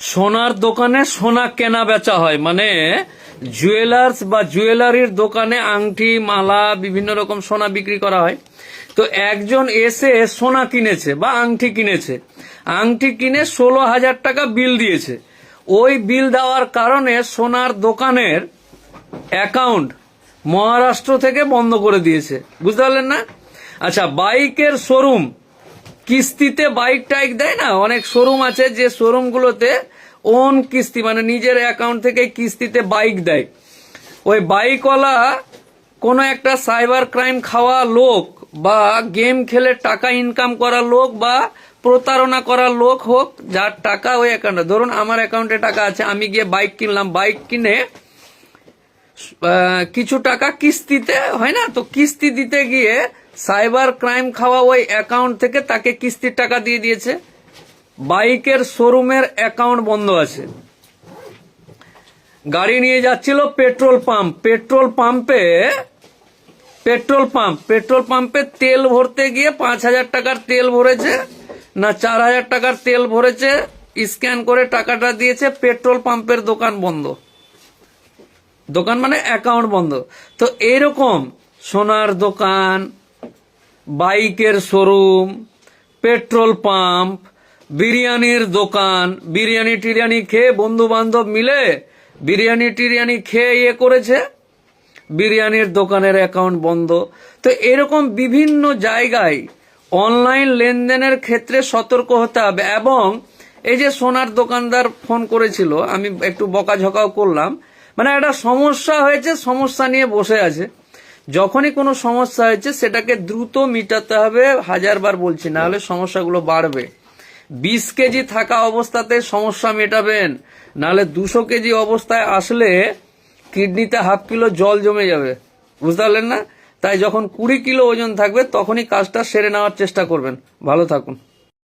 সোনার দোকানে সোনা কেনা বেচা হয়। মানে জুয়েলার্স বা জুয়েলারির দোকানে আংটি, মালা, বিভিন্ন রকম সোনা বিক্রি করা হয়। তো একজন এসে সোনা কিনেছে বা আংটি কিনেছে। আংটি কিনে ষোলো হাজার টাকা বিল দিয়েছে। ওই বিল দেওয়ার কারণে সোনার দোকানের অ্যাকাউন্ট মহারাষ্ট্র থেকে বন্ধ করে দিয়েছে। বুঝতে পারলেন না? আচ্ছা বাইকের শোরুম কিস্তিতে বাইক টাইক দেয় না? অনেক শোরুম আছে যে শোরুমগুলোতে ওন কিস্তি মানে নিজের অ্যাকাউন্ট থেকে কিস্তিতে বাইক দেয়। ওই বাইকওয়ালা কোনো একটা সাইবার ক্রাইম খাওয়া লোক বা গেম খেলে টাকা ইনকাম করা লোক বা প্রতারণা করা লোক হোক, যার টাকা ওই অ্যাকাউন্টে ধরুন আমার অ্যাকাউন্টে টাকা আছে, আমি গিয়ে বাইক কিনলাম। বাইক কিনে কিছু টাকা কিস্তিতে, হয় না? তো কিস্তি দিতে গিয়ে সাইবার ক্রাইম খাওয়া ওই অ্যাকাউন্ট থেকে তাকে কিস্তির টাকা দিয়ে দিয়েছে। বাইকের শোরুমের অ্যাকাউন্ট বন্ধ আছে। গাড়ি নিয়ে যাচ্ছিল পেট্রোল পাম্প। পেট্রোল পাম্পে, পেট্রোল পাম্প, পেট্রোল পাম্পে তেল ভরতে গিয়ে পাঁচ হাজার টাকার তেল ভরেছে, না চার হাজার টাকার তেল ভরেছে, স্ক্যান করে টাকাটা দিয়েছে, পেট্রোল পাম্পের দোকান বন্ধ। দোকান মানে অ্যাকাউন্ট বন্ধ। তো এরকম সোনার দোকান, বাইকের শোরুম পেট্রোল পাম্প বিরিয়ানির দোকান, বিরিয়ানি টিরিয়ানি খেয়ে বন্ধু বান্ধব মিলে বিরিয়ানি টিরিয়ানি খেয়ে ইয়ে করেছে। বিরিয়ানির দোকানের অ্যাকাউন্ট বন্ধ। তো এরকম বিভিন্ন জায়গায় অনলাইন লেনদেনের ক্ষেত্রে সতর্ক হতে হবে এবং এই যে সোনার দোকানদার ফোন করেছিল, আমি একটু বকাঝকাও করলাম মানে একটা সমস্যা হয়েছে, সমস্যা নিয়ে বসে আছে। যখনই কোনো সমস্যা হয়েছে, সেটাকে দ্রুত মিটাতে হবে, হাজারবার বলছি না হলে সমস্যাগুলো বাড়বে। বিশ কেজি থাকা অবস্থাতে সমস্যা মেটাবেন, নাহলে দুশো কেজি অবস্থায় আসলে কিডনিতে হাফ কিলো জল জমে যাবে। বুঝতে পারলেন না? তাই যখন কুড়ি কিলো ওজন থাকবে, তখনই কাজটা সেরে নেওয়ার চেষ্টা করবেন। ভালো থাকুন।